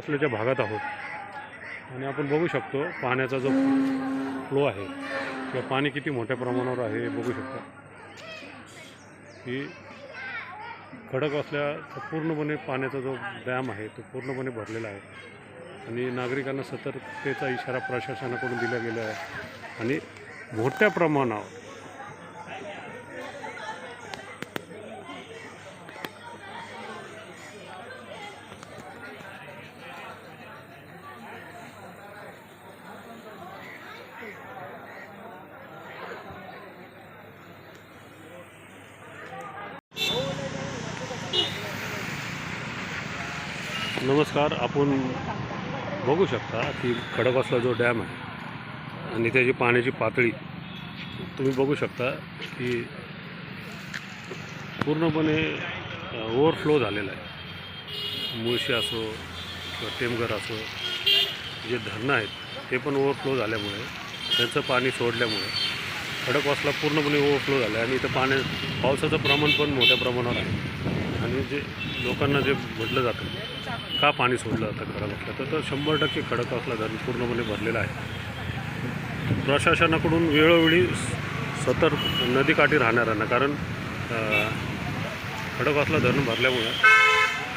असल्याच्या भागात आहोत. आणि आपण बघू शकतो पाण्याचा जो फ्लो आहे किंवा पाणी किती मोठ्या प्रमाणावर आहे हे बघू शकता. की खडक असल्या पूर्णपणे पाण्याचा जो डॅम आहे तो पूर्णपणे भरलेला आहे. आणि नागरिकांना सतर्कतेचा इशारा प्रशासनाकडून दिला गेला आहे. आणि मोठ्या प्रमाणावर नमस्कार आपण बघू शकता की खडकवासला जो डॅम आहे आणि त्याची पाण्याची पातळी तुम्ही बघू शकता की पूर्णपणे ओव्हरफ्लो झालेला आहे. मुळशी असो किंवा टेमघर असो जे धरणं आहेत ते पण ओव्हरफ्लो झाल्यामुळे त्यांचं पाणी सोडल्यामुळे खडकवासला पूर्णपणे ओव्हरफ्लो झाला आहे आणि इथं पाण्या पावसाचं प्रमाण पण मोठ्या प्रमाणावर आहे. आणि जे लोकांना जे म्हटलं जातं का पाणी सोडलं जातं खडकवासला तर तर शंभर टक्के खडकवासला धरण पूर्णपणे भरलेला आहे. प्रशासनाकडून वेळोवेळी सतर्क नदीकाठी राहणाऱ्यांना कारण अ, खडकवासला धरण भरल्यामुळे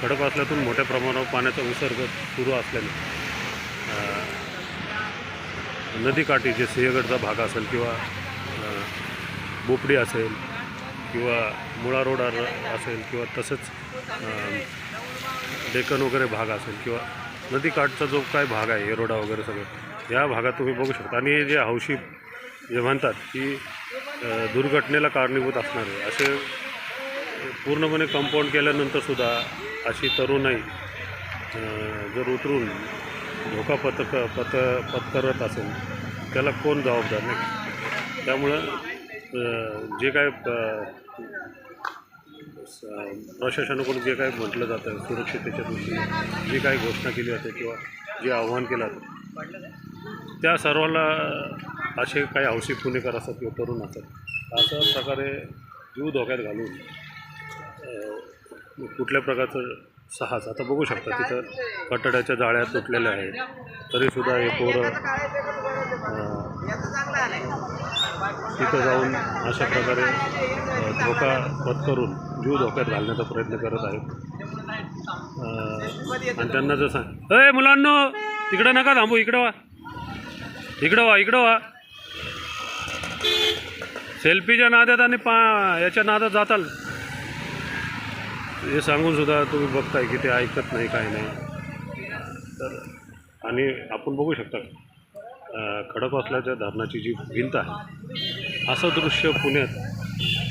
खडकवासल्यातून मोठ्या प्रमाणावर पाण्याचा विसर्ग सुरू असल्याने नदीकाठी जे सिंहगडचा भाग असेल किंवा बोपडी असेल किंवा मुळा रोड असेल किंवा तसंच डेकन डेक्कन वगैरे भाग असेल किंवा नदीकाठचा जो काय भाग आहे एरोडा वगैरे सगळं या भागात तुम्ही बघू शकता. आणि हे जे हौशी जे म्हणतात की दुर्घटनेला कारणीभूत असणारे असे पूर्णपणे कंपाऊंड केल्यानंतरसुद्धा अशी तरुणाई जर उतरून धोका पथक पत पत्करत असेल त्याला कोण जबाबदार नाही? त्यामुळं जे काय प्रशासनाकडून जे काही म्हटलं जातं सुरक्षितेच्या दृष्टीने जी काही घोषणा केली जाते किंवा जे आव्हान केलं जातं त्या सर्वाला असे काही हौशी पुणेकर असतात किंवा तरुण असतात अशा प्रकारे जीव धोक्यात घालून कुठल्या प्रकारचं साहस आता बघू शकता तिथं कटड्याच्या जाळ्या तुटलेल्या आहेत तरीसुद्धा हे पोरं तिथं जाऊन अशा प्रकारे धोका पत्करून जीव धोक्यात घालण्याचा प्रयत्न करत आहेत. आणि त्यांना जर सांग अय मुलांनो तिकडं नका थांबू इकडं वा. इकडं वा इकडं वा. सेल्फीच्या नादात आणि पा याच्या नादात जाताल. हे सांगून सुद्धा तुम्ही बघताय की ते ऐकत नाही काय नाही. तर आणि आपण बघू शकता. खडकवासल्याच्या धरणाची जी भिंत आहे असं दृश्य पुण्यात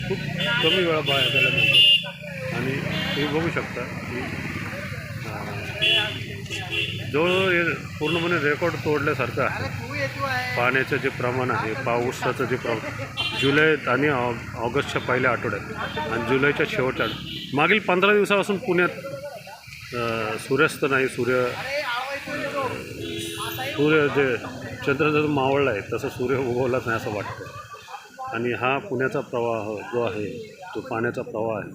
खूप कमी वेळा बघायला मिळतं. आणि तुम्ही बघू शकता की जवळजवळ हे पूर्णपणे रेकॉर्ड तोडल्यासारखं आहे. पाण्याचं जे प्रमाण आहे पावसाचं जे प्रमाण जुलै आणि ऑ- ऑगस्टच्या पहिल्या आठवड्यात आणि जुलैच्या शेवटच्या मागील पंधरा दिवसापासून पुण्यात सूर्यास्त नाही सूर्य सूर्य जे चंद्र जसं मावळला आहे तसं सूर्य उगवलाच नाही असं वाटतं. आणि हा पुण्याचा प्रवाह जो आहे तो पाण्याचा प्रवाह आहे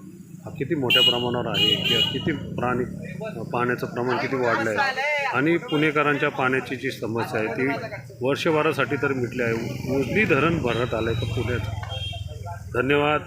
हा किती मोठ्या प्रमाणावर आहे किंवा किती प्राणी पाण्याचं प्रमाण किती वाढलं आहे आणि पुणेकरांच्या पाण्याची जी समस्या आहे ती वर्षभरासाठी तर मिटली आहे. उजनी धरण भरत आलं आहे तर पुण्याचं. धन्यवाद.